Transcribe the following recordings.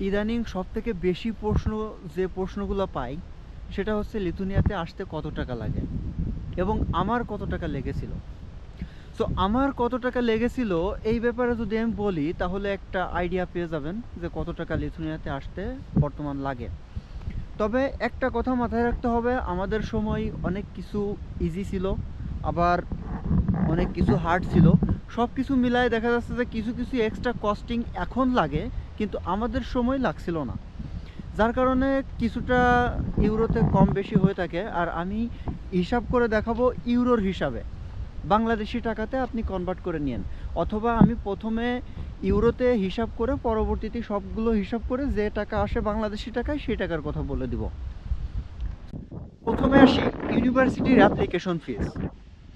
ইদানিং সব থেকে বেশি প্রশ্ন যে প্রশ্নগুলো পাই, সেটা হচ্ছে লিথুনিয়াতে আসতে কত টাকা লাগে এবং আমার কত টাকা লেগেছিল। সো আমার কত টাকা লেগেছিল এই ব্যাপারে যদি আমি বলি, তাহলে একটা আইডিয়া পেয়ে যাবেন যে কত টাকা লিথুনিয়াতে আসতে বর্তমান লাগে। তবে একটা কথা মাথায় রাখতে হবে, আমাদের সময় অনেক কিছু ইজি ছিল, আবার অনেক কিছু হার্ড ছিল। সব কিছু মিলায় দেখা যাচ্ছে যে কিছু কিছু এক্সট্রা কস্টিং এখন লাগে কিন্তু আমাদের সময় লাগছিল না। যার কারণে কিছুটা ইউরোতে কম বেশি হয়ে থাকে আর আমি হিসাব করে দেখাবো ইউরোর হিসাবে। বাংলাদেশি টাকাতে আপনি কনভার্ট করে নিন অথবা আমি প্রথমে ইউরোতে হিসাব করে পরবর্তীতে সবগুলো হিসাব করে যে টাকা আসে বাংলাদেশি টাকায় সেই টাকার কথা বলে দিব। প্রথমে আসি ইউনিভার্সিটির অ্যাপ্লিকেশন ফিস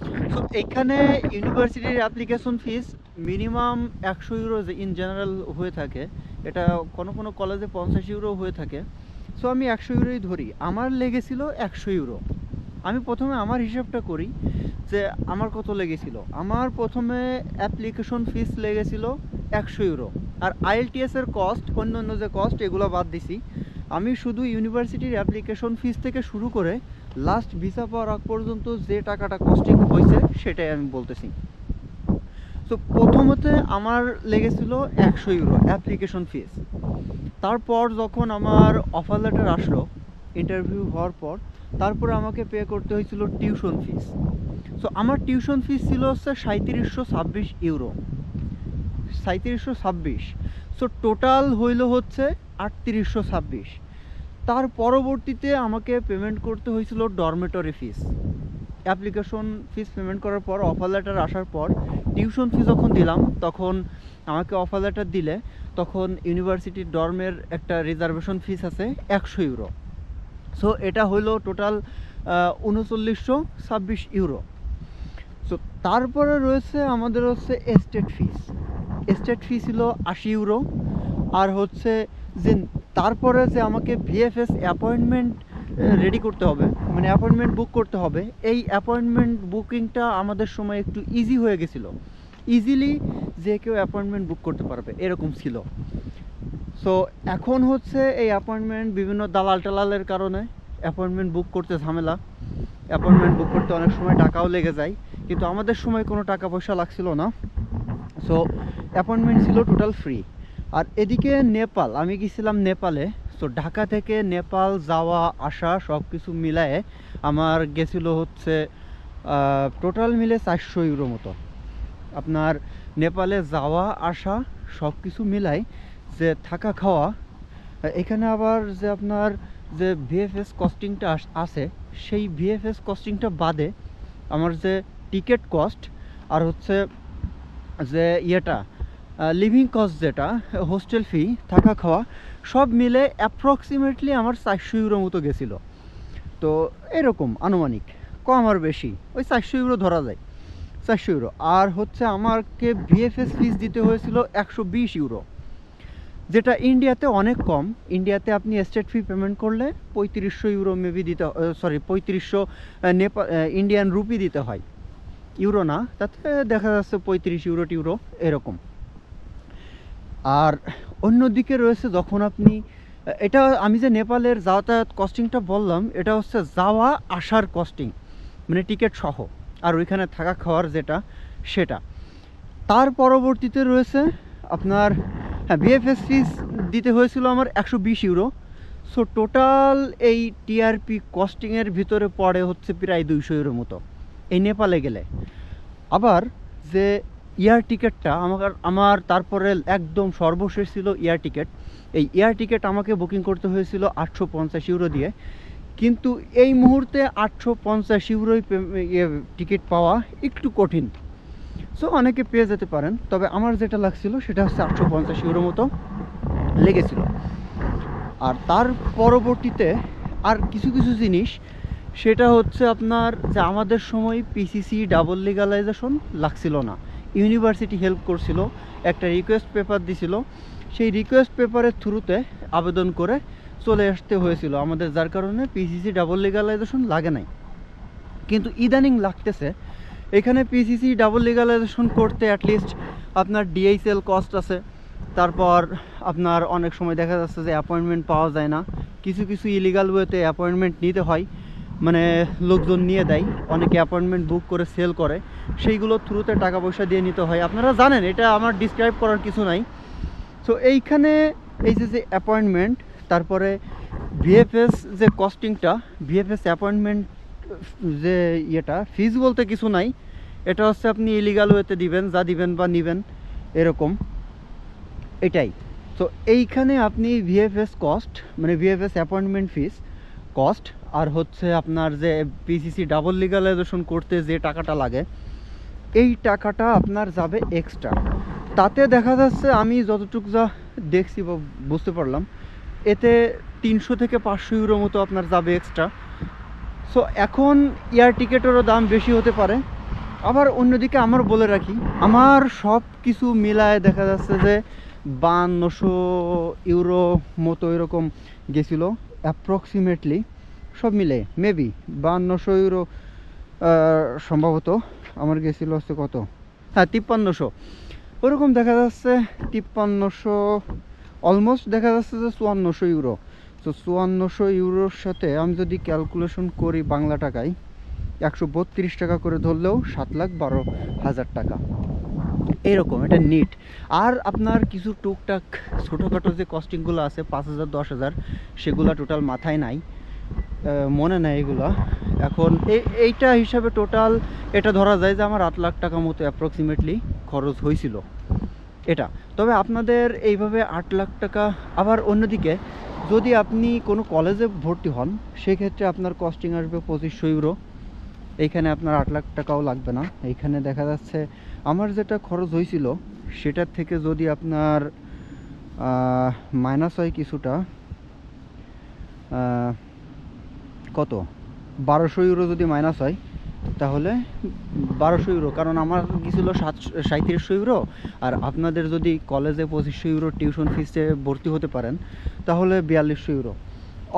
তো এখানে ইউনিভার্সিটির অ্যাপ্লিকেশন ফিস মিনিমাম একশো ইউরো ইন জেনারেল হয়ে থাকে, এটা কোনো কোনো কলেজে পঞ্চাশ ইউরো হয়ে থাকে। সো আমি একশো ইউরোই ধরি। আমার লেগেছিল একশো ইউরো আমি প্রথমে আমার হিসাবটা করি যে আমার কত লেগেছিল। আমার প্রথমে অ্যাপ্লিকেশন ফিস লেগেছিল একশো ইউরো আর আইএলটিএস এর কস্ট অন্য অন্য যে কস্ট এগুলো বাদ দিছি। আমি শুধু ইউনিভার্সিটির অ্যাপ্লিকেশন ফিস থেকে শুরু করে লাস্ট ভিসা পাওয়ার আগ পর্যন্ত যে টাকাটা কস্টিং হয়েছে, সেটাই আমি বলতেছি। তো প্রথমতে আমার লেগেছিল একশো ইউরো অ্যাপ্লিকেশন ফিস তারপর যখন আমার অফার লেটার আসলো ইন্টারভিউ হওয়ার পর, তারপরে আমাকে পে করতে হয়েছিল টিউশন ফিস সো আমার টিউশন ফিস ছিল হচ্ছে সাঁত্রিশশো ছাব্বিশ ইউরো। সাঁত্রিশশো ছাব্বিশ। সো টোটাল হইল হচ্ছে আটত্রিশশো ছাব্বিশ। তার পরবর্তীতে আমাকে পেমেন্ট করতে হয়েছিল dormitory fees application fees payment করার পর অফার লেটার আসার পর টিউশন ফি যখন দিলাম, তখন আমাকে অফার লেটার দিলে, তখন ইউনিভার্সিটির ডর্মের একটা রিজার্ভেশন ফিস আছে একশো ইউরো সো এটা হইল টোটাল উনচল্লিশশো ছাব্বিশ ইউরো সো তারপরে রয়েছে আমাদের হচ্ছে এস্টেট ফিস এস্টেট ফি ছিল আশি ইউরো আর হচ্ছে যে তারপরে যে আমাকে ভিএফএস অ্যাপয়েন্টমেন্ট রেডি করতে হবে মানে অ্যাপয়েন্টমেন্ট বুক করতে হবে, এই অ্যাপয়েন্টমেন্ট বুকিংটা আমাদের সময় একটু ইজি হয়ে গেছিল। ইজিলি যে কেউ অ্যাপয়েন্টমেন্ট বুক করতে পারবে, এরকম ছিল। সো এখন হচ্ছে এই অ্যাপয়েন্টমেন্ট বিভিন্ন দালাল টালালের কারণে অ্যাপয়েন্টমেন্ট বুক করতে ঝামেলা। অ্যাপয়েন্টমেন্ট বুক করতে অনেক সময় টাকাও লেগে যায়, কিন্তু আমাদের সময় কোনো টাকা পয়সা লাগছিল না। সো অ্যাপয়েন্টমেন্ট ছিল টোটাল ফ্রি আর এদিকে নেপাল, আমি গেছিলাম নেপালে। তো ঢাকা থেকে নেপাল যাওয়া, আসা সব কিছু মিলায়ে আমার গেছিল হচ্ছে টোটাল মিলে চারশো ইউরো মতো। আপনার নেপালে যাওয়া, আসা সব কিছু মিলাই যে থাকা, খাওয়া, এখানে আবার যে আপনার যে ভিএফএস কস্টিংটা আছে, সেই ভিএফএস কস্টিংটা বাদে আমার যে টিকিট কস্ট আর হচ্ছে যে ইয়েটা লিভিং কস্ট যেটা হোস্টেল ফি থাকা খাওয়া, সব মিলে অ্যাপ্রক্সিমেটলি আমার চারশো ইউরো মতো গেছিল। তো এরকম, আনুমানিক, কম আর বেশি, ওই চারশো ইউরো ধরা যায়, চারশো ইউরো আর হচ্ছে আমাকে ভিএফএস ফিস দিতে হয়েছিল একশো বিশ ইউরো যেটা ইন্ডিয়াতে অনেক কম ইন্ডিয়াতে আপনি স্টেট ফি পেমেন্ট করলে পঁয়ত্রিশশো ইউরো মেবি দিতে সরি পঁয়ত্রিশশো নেপা ইন্ডিয়ান রুপি দিতে হয়। ইউরো না, তাতে দেখা যাচ্ছে পঁয়ত্রিশ ইউরো টিউরো এরকম। আর অন্যদিকে রয়েছে যখন আপনি, এটা আমি যে নেপালের যাতায়াত কস্টিংটা বললাম, এটা হচ্ছে যাওয়া আসার কস্টিং মানে টিকিট সহ, আর ওইখানে থাকা খাওয়ার যেটা, সেটা। তার পরবর্তীতে রয়েছে আপনার হ্যাঁ বিএফএস ফিস দিতে হয়েছিল আমার একশো বিশ ইউরো। সো টোটাল এই টিআরপি কস্টিংয়ের ভিতরে পড়ে হচ্ছে প্রায় দুইশো ইউরো মতো, এই নেপালে গেলে। আবার যে এয়ার টিকিটটা আমার আমার তারপরে একদম সর্বশেষ ছিল এয়ার টিকিট। এই এয়ার টিকিট আমাকে বুকিং করতে হয়েছিল আটশো পঞ্চাশ ইউরো দিয়ে। কিন্তু এই মুহূর্তে আটশো পঞ্চাশ ইউরোই টিকিট পাওয়া একটু কঠিন। সো অনেকে পেয়ে যেতে পারেন, তবে আমার যেটা লাগছিল সেটা হচ্ছে আটশো পঞ্চাশ ইউরো মতো লেগেছিল। আর তার পরবর্তীতে আর কিছু কিছু জিনিস, সেটা হচ্ছে আপনার যে আমাদের সময় পিসিসি ডাবল লিগালাইজেশন লাগছিল না। ইউনিভার্সিটি হেল্প করছিল, একটা রিকোয়েস্ট পেপার দিছিল। সেই রিকোয়েস্ট পেপারের থ্রুতে আবেদন করে চলে আসতে হয়েছিল। আমাদের যার কারণে পিসিসি ডাবল লিগালাইজেশন লাগে নাই। কিন্তু ইদানিং লাগতেছে। এখানে পিসিসি ডাবল লিগালাইজেশন করতে অ্যাটলিস্ট আপনার ডিএইচএল কস্ট আছে। তারপর আপনার অনেক সময় দেখা যাচ্ছে যে অ্যাপয়েন্টমেন্ট পাওয়া যায় না। কিছু কিছু ইলিগাল ওয়েতে অ্যাপয়েন্টমেন্ট নিতে হয়। মানে লোকজন নিয়ে দেয়, অনেকে অ্যাপয়েন্টমেন্ট বুক করে সেল করে সেইগুলোর থ্রুতে টাকা পয়সা দিয়ে নিতে হয়। আপনারা জানেন, এটা আমার ডিসক্রাইব করার কিছু নাই। সো এইখানে এই যে যে অ্যাপয়েন্টমেন্ট তারপরে ভিএফএস যে কস্টিংটা ভিএফএস অ্যাপয়েন্টমেন্ট যে ইয়েটা ফিজ বলতে কিছু নাই। এটা হচ্ছে আপনি ইলিগাল ওয়েতে দিবেন, যা দিবেন বা নিবেন, এরকম। এটাই। তো এইখানে আপনি ভিএফএস কস্ট মানে ভিএফএস অ্যাপয়েন্টমেন্ট ফিস কস্ট আর হচ্ছে আপনার যে পিসিসি ডাবল লিগালাইজেশন করতে যে টাকাটা লাগে, এই টাকাটা আপনার যাবে এক্সট্রা তাতে দেখা যাচ্ছে আমি যতটুকু যা দেখছি বা বুঝতে পারলাম, এতে তিনশো থেকে পাঁচশো ইউরো মতো আপনার যাবে এক্সট্রা সো এখন এয়ার টিকেটেরও দাম বেশি হতে পারে। আবার অন্যদিকে আমার বলে রাখি, আমার সব কিছু মিলায় দেখা যাচ্ছে যে বান্নশো ইউরো মতো এরকম গেছিল অ্যাপ্রক্সিমেটলি সব মিলে মেবি বান্নশো ইউরো সম্ভবত। আমার গেছিল হচ্ছে কত? হ্যাঁ তিপ্পান্নশো। ওরকম দেখা যাচ্ছে, তিপ্পান্নশো অলমোস্ট দেখা যাচ্ছে যে চুয়ান্নশো ইউরো তো চুয়ান্নশো ইউরোর সাথে আমি যদি ক্যালকুলেশন করি বাংলা টাকায়, একশো বত্রিশ টাকা করে ধরলেও সাত লাখ বারো হাজার টাকা। এরকম, এটা নিট আর আপনার কিছু টুকটাক ছোটোখাটো যে কস্টিংগুলো আছে, পাঁচ হাজার, দশ হাজার, সেগুলো টোটাল মাথায় নাই। মনে নেই এগুলা। এখন এই এইটা হিসাবে টোটাল এটা ধরা যায় যে আমার আট লাখ টাকা মতো অ্যাপ্রক্সিমেটলি খরচ হয়েছিল। এটা। তবে আপনাদের এইভাবে আট লাখ টাকা, আবার অন্যদিকে যদি আপনি কোনো কলেজে ভর্তি হন, সেক্ষেত্রে আপনার কস্টিং আসবে পঁচিশশো ইউরো এইখানে আপনার আট লাখ টাকাও লাগবে না। এইখানে দেখা যাচ্ছে আমার যেটা খরচ হয়েছিল, সেটার থেকে যদি আপনার মাইনাস হয় কিছুটা কত? বারোশো ইউরো যদি মাইনাস হয়, তাহলে বারোশো ইউরো। কারণ আমার গেছিল সাত সাঁত্রিশশো ইউরো। আর আপনাদের যদি কলেজে পঁচিশশো ইউরো টিউশন ফিসে ভর্তি হতে পারেন, তাহলে বিয়াল্লিশশো ইউরো।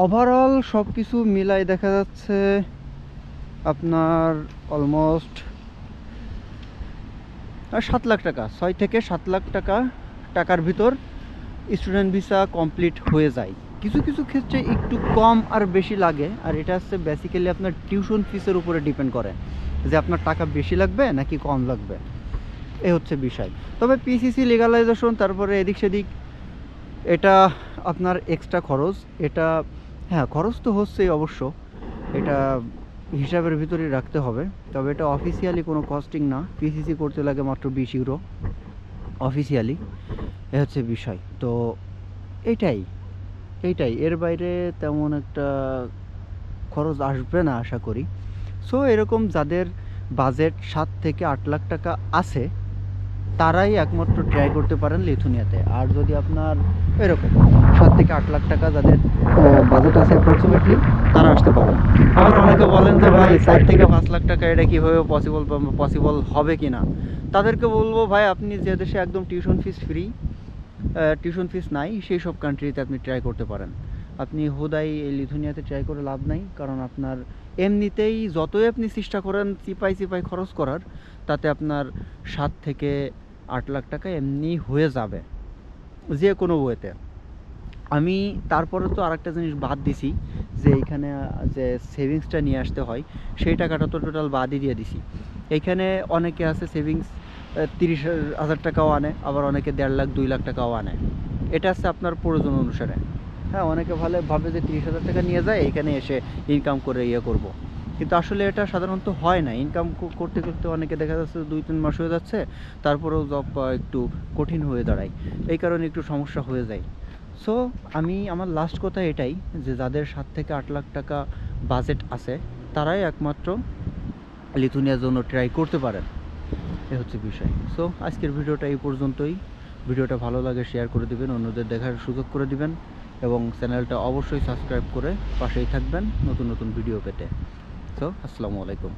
ওভারঅল সব কিছু মিলাই দেখা যাচ্ছে আপনার অলমোস্ট সাত লাখ টাকা। ছয় থেকে সাত লাখ টাকা, টাকার ভিতর স্টুডেন্ট ভিসা কমপ্লিট হয়ে যায়। কিছু কিছু ক্ষেত্রে একটু কম আর বেশি লাগে, আর এটা হচ্ছে বেসিক্যালি আপনার টিউশন ফিসের উপরে ডিপেন্ড করে, যে আপনার টাকা বেশি লাগবে নাকি কম লাগবে। এ হচ্ছে বিষয়। তবে পিসিসি লিগালাইজেশন তারপরে এদিক সেদিক, এটা আপনার এক্সট্রা খরচ, এটা হ্যাঁ খরচ তো হচ্ছেই অবশ্য, এটা হিসাবের ভিতরে রাখতে হবে। তবে এটা অফিসিয়ালি কোনো কস্টিং না পিসিসি করতে লাগে মাত্র বিশ ইউরো অফিসিয়ালি এ হচ্ছে বিষয়। তো এইটাই এইটাই। এর বাইরে তেমন একটা খরচ আসবে না আশা করি। সো এরকম যাদের বাজেট সাত থেকে আট লাখ টাকা আছে, তারাই একমাত্র ট্রাই করতে পারেন লিথুনিয়াতে। আর যদি আপনার এরকম সাত থেকে আট লাখ টাকা যাদের বাজেট আছে অ্যাপ্রক্সিমেটলি তারা আসতে পারেন আবার অনেকে বলেন যে, ভাই চার থেকে পাঁচ লাখ টাকা এটা কীভাবে পসিবল পসিবল হবে কি না তাদেরকে বলব, ভাই, আপনি যে দেশে একদম tuition fees free tuition fees নাই, সেই সব কান্ট্রিতে আপনি ট্রাই করতে পারেন। আপনি হুদাই লিথুনিয়াতে ট্রাই করে লাভ নাই, কারণ আপনার এমনিতেই যতই আপনি চেষ্টা করেন চিপাই চিপাই খরচ করার, তাতে আপনার সাত থেকে আট লাখ টাকা এমনি হয়ে যাবে, যে কোনো ওয়েতে আমি তারপরে তো আরেকটা জিনিস বাদ দিছি, যে এইখানে যে সেভিংসটা নিয়ে আসতে হয়, সেই টাকাটা তো টোটাল বাদই দিয়ে দিছি। এইখানে অনেকে আছে সেভিংস তিরিশ হাজার টাকাও আনে, আবার অনেকে দেড় লাখ, দুই লাখ টাকাও আনে। এটা হচ্ছে আপনার প্রয়োজন অনুসারে। হ্যাঁ অনেকে ভালো ভাবে যে তিরিশ হাজার টাকা নিয়ে যায়, এখানে এসে ইনকাম করে ইয়ে করব। কিন্তু আসলে এটা সাধারণত হয় না। ইনকাম করতে করতে অনেকে দেখা যাচ্ছে দুই, তিন মাস হয়ে যাচ্ছে, তারপরেও জব পাওয়া একটু কঠিন হয়ে দাঁড়ায়। এই কারণে একটু সমস্যা হয়ে যায়। সো আমি, আমার লাস্ট কথা এটাই যে যাদের সাত থেকে আট লাখ টাকা বাজেট আছে, তারাই একমাত্র লিথুনিয়ার জন্য ট্রাই করতে পারেন। এ হচ্ছে বিষয়। সো আজকের ভিডিওটা এই পর্যন্তই। ভিডিওটা ভালো লাগে শেয়ার করে দিবেন, অন্যদের দেখার সুযোগ করে দিবেন এবং চ্যানেলটা অবশ্যই সাবস্ক্রাইব করে পাশেই থাকবেন নতুন নতুন ভিডিও পেতে। সো আসসালামু আলাইকুম।